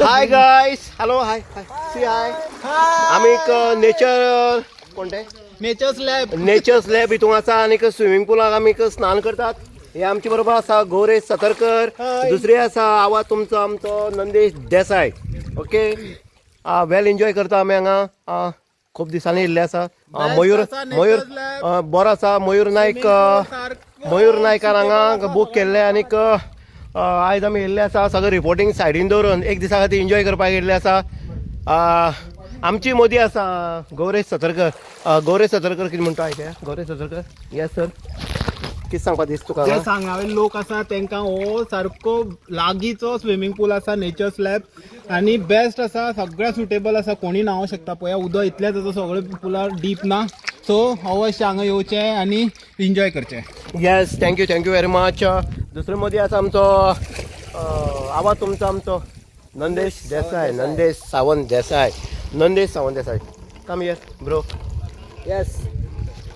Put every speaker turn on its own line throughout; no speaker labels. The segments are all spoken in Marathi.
हाय गाईस हॅलो हाय हाय सी हाय आम्ही एक नेचर कोणते?
नेचर्स लॅब
नेचर्स लॅब हितून आसा आणि स्विमींग पुलाक आमी स्नान करतात. हे आमचे बरोबर आसा गौरेश सतरकर. दुसरे आसा आवाज तुमचो आमचो Nandesh Desai okay well enjoy करता आमी हांगा. आ, खूब दिसांनी येयल्ले आसा मयूर मयूर बरो आसा मयूर नायक मयूर नायकान हांगा बूक केल्ले आनीक आयज आमी येयल्ले आसा सगळें रिपोर्टींग सायडीन दवरून एक दिसा खातीर एन्जॉय करपाक येयल्ले आसा आमची मोदी आसा गौरेश सतरकर. गौरेश सतरकर कितें म्हणटा आयकया गौरेश सतरकर? येस सर कितें सांगपा दिसता तुका
जे? सांगावे लोक आसा तांकां हो सारको लागींचो स्विमींग पूल आसा नेचर्स लॅब आनी बेस्ट आसा सगळ्या सुटेबल आसा कोणी न्हांवू शकता पळया उदक इतलेंच आसा सगळें पुलार डीप ना. सो अवश्य हांगा येवचें आनी एन्जॉय करचें.
Yes thank you thank you very much दुसरो मोदी आसा आमचो आवाज तुमचो आमचो. Nandesh Desai Nandesh Sawant Desai Nandesh Sawant Desai come here bro
yes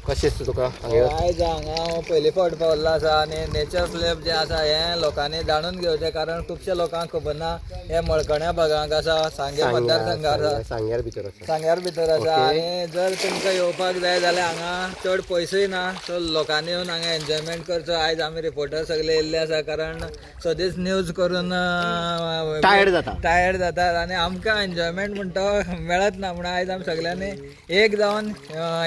कशें दिसता तुका हांगा?
आयज हांगा पयलीं फावट पावल्लो आसा आनी नेचर स्लॅब जें आसा हें लोकांनी जाणून घेवचें कारण खुबशे लोकांक खबर ना हें मळकण्या भागांक आसा सांगे मतदारसंघात आसा
सांग्यार भितर आसा
सांग्यार भितर आसा आनी जर तुमकां येवपाक जाय जाल्यार हांगा चड पयसोय ना सो लोकांनी येवन हांगा एन्जॉयमेंट करचो आयज आमी रिपोर्टर सगळे येयल्ले आसा कारण सदींच न्यूज करून
Tired जाता.
टायर्ड जातात आनी आमकां एन्जॉयमेंट म्हणटा तो मेळत ना म्हणून आयज आमी सगळ्यांनी एक जावन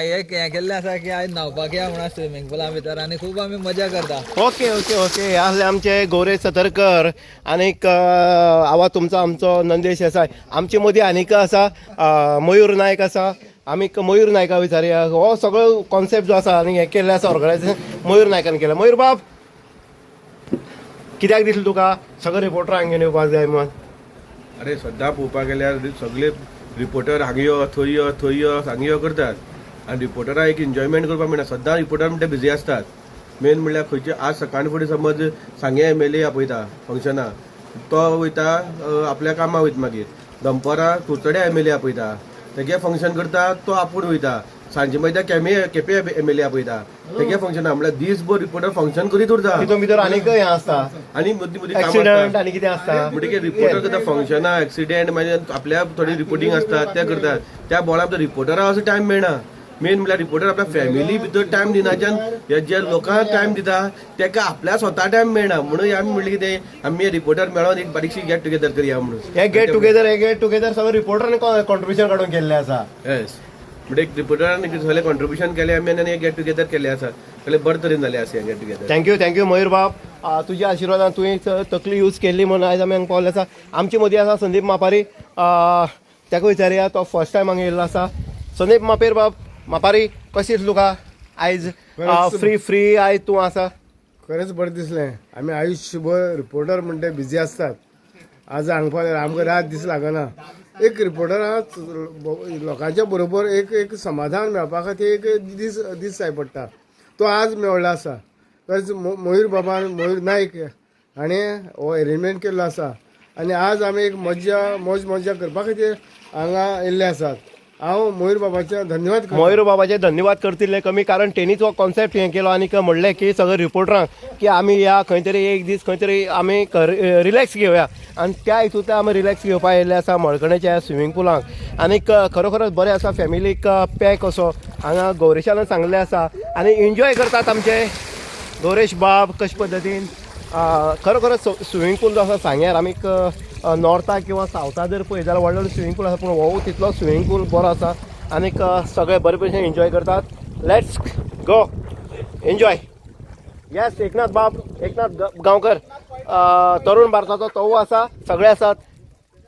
एक हें केल्लें आसा की आयज न्हावपाक या म्हणून स्विमींग पुला भितर आनी खूब आमी मजा करता.
Okay okay okay. हे आसले आमचे गौरेश सतरकर आनीक आवाज तुमचो आमचो नंदेश आसा आमचे मदीं आनीक आसा मयूर नायक आसा आमी मयूर नायका विचारया. हो सगळो कॉन्सेप्ट जो आसा आनी हें केल्लें आसा ऑर्गनायझेशन मयूर नायकान केलें. मयूर बाब कित्याक दिसलें तुका? सगळे रिपोर्टर हांगा येवपाक जाय म्हणून.
अरे सद्दां पळोवपाक गेल्यार सगळे रिपोर्टर हांगा यो थंय यो थंय यो हांगा यो करतात. आनी रिपोर्टरां एक एन्जॉयमेंट करपाक मेळना सद्दां रिपोर्टर म्हणटा बिजी आसतात मेन म्हणल्यार खंयचे आज सकाळी फुडें समज सांगे एम एल ए आपयता फंक्शनां तो वयता आपल्या कामाक वयता मागीर दनपारां कुचड्या एम एल ए आपयता तेगे फंक्शन करता तो आपूण वयता सांजे मागीर केमे केपे एम एल ए आपयता तेगे फंक्शनां म्हणल्यार दिसभर रिपोर्टर फंक्शन करीत उरता.
तितून भितर आनीक हें आसता
आनी मदीं मदीं कामां
एक्सिडंट
आसता.
आनी कितें आसता
म्हणजे रिपोर्टर करता फंक्शनां एक्सिडेंट मागीर आपल्या थोडी रिपोर्टिंग असतात ते करतात. त्या बोळा भितर रिपोर्टराक असो टायम मेळना मेन म्हळ्यार रिपोर्टर आपल्या फॅमिली भितर टायम दिनाच्यान हे जे लोकांक टायम दिता तेका आपल्या स्वता टायम मेळना म्हणून आमी म्हणलें कितें आमी रिपोर्टर मेळोन एक बारीकशी गेट टुगेदर करया म्हणून.
हे गेट टुगेदर हे गेट टुगेदर सगळे रिपोर्टरांनी कॉन्ट्रिब्युशन काडून केल्लें आसा
येस म्हणजे एक रिपोर्टरान सगळें कॉन्ट्रिब्युशन केलें आमी आनी गेट टुगेदर केलें आसा जाल्यार बरे तरेन जालें आसा get together
thank you thank you Mayur बाब तुज्या आशिर्वादान तुवें तकली यूज केल्ली म्हणून आयज आमी हांगा पावले आसा आमचे मदीं आसा संदीप मापारी. तेका विचारया तो फर्स्ट टायम हांगा येयल्लो आसा संदीप मापेर बाब मापारी कशी दिसली तुका? आयज फ्री फ्री आयज तूं आसा?
खरेंच बरें दिसलें आमी आयुश्यभर रिपोर्टर म्हणटा बिजी आसतात आज पावल्यार आमकां रात दीस लागना. एक रिपोर्टराक लोकांच्या बरोबर एक एक समाधान मेळपा खातीर एक दीस दीस जाय पडटा. तो आज मेळ्ळो आसा. खरेंच म- मयूर बाबा मयूर नायक हाणें हो अरेंजमेंट केल्लो आसा. आनी आज आमी एक मज्जा मौज मज्जा करपा खातीर हांगा येयल्ले आसात. हांव मयूर बाबाचे धन्यवाद
मयूर बाबाचे धन्यवाद करतिल्ले कमी कारण तेणीच हो कॉन्सेप्ट हें केलो आनी म्हणलें की सगळे रिपोर्टरांक की आमी या खंय तरी एक दीस खंय तरी आमी रिलॅक्स घेवया आनी त्या हितूंतल्यान आमी रिलॅक्स घेवपाक येयल्ले आसा मळकणेच्या स्विमींग पुलांक आनीक खरोखरच बरें आसा फॅमिलीक पॅक असो हांगा गौरेशान सांगलें आसा आनी एन्जॉय करतात आमचे. गौरेश बाब कशे पद्दतीन खरोखरच स्विमींग पूल जो आसा सांग्यार आमी नॉर्थाक किंवा सावथाक जर पळय जाल्यार व्हडलो स्विमींग पूल आसा पूण हो तितलो स्विमींग पूल बरो आसा आनीक सगळे बरे भशेन एन्जॉय करतात. Let's go enjoy yes Eknath बाब एकनाथ गांवकर. तरुण भारताचो तोवू आसा सगळे आसात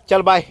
चल बाय